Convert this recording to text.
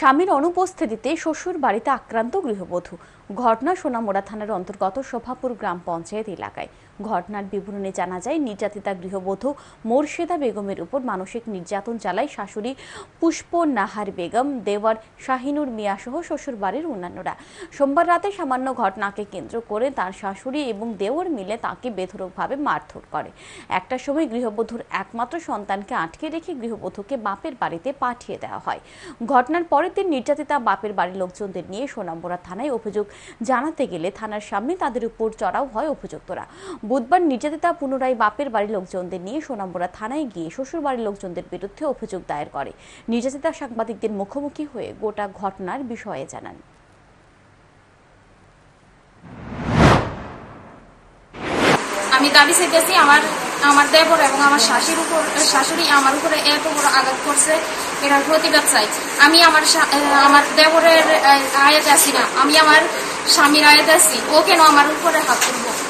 স্বামীর অনুপস্থিতিতে শ্বশুর বাড়িতে আক্রান্ত গৃহবধূ। ঘটনা সোনামুড়া থানার অন্তর্গত শোভাপুর গ্রাম পঞ্চায়েত এলাকায়। ঘটনার বিবরণে জানা যায়, নির্যাতিতা গৃহবধূ মোর্শেদা বেগমের উপর মানসিক নির্যাতন চালায় শাশুড়ি পুষ্প নাহার বেগম, দেওয়ার শাহিনুর মিয়া সহ শ্বশুর বাড়ির অন্যান্যরা। সোমবার রাতে সামান্য ঘটনাকে কেন্দ্র করে তার শাশুড়ি এবং দেওর মিলে তাকে বেধরকভাবে মারধর করে। একটা সময় গৃহবধূর একমাত্র সন্তানকে আটকে রেখে গৃহবধূকে বাপের বাড়িতে পাঠিয়ে দেওয়া হয়। ঘটনার পরের দিন নির্যাতিতা বাপের বাড়ির লোকজনদের নিয়ে সোনামুড়া থানায় অভিযোগ জানাতে গেলে থানার সামনে তাদের উপর চড়াও হয় অভিযুক্তরা। বুধবার নির্যাতিতা পুনরায় বাপের বাড়ির লোকজনদের নিয়ে সোনামুড়া থানায় গিয়ে শ্বশুর বাড়ির লোকজনদের বিরুদ্ধে অভিযোগ দায়ের করে। নির্যাতিতা সাংবাদিকদের মুখোমুখি হয়ে গোটা ঘটনার বিষয়ে জানান। আমি দাবি চাইতেছি আমার আমার দেবর এবং আমার শাশুর উপর, শাশুড়ি আমার উপরে এত বড় আঘাত করছে এটার প্রতিবাদ চাই। আমি আমার আমার দেবরের আয়াতে আছি না। আমি আমার স্বামীর রায়দাসি ও কেন আমার উপরে হাত তুলবো।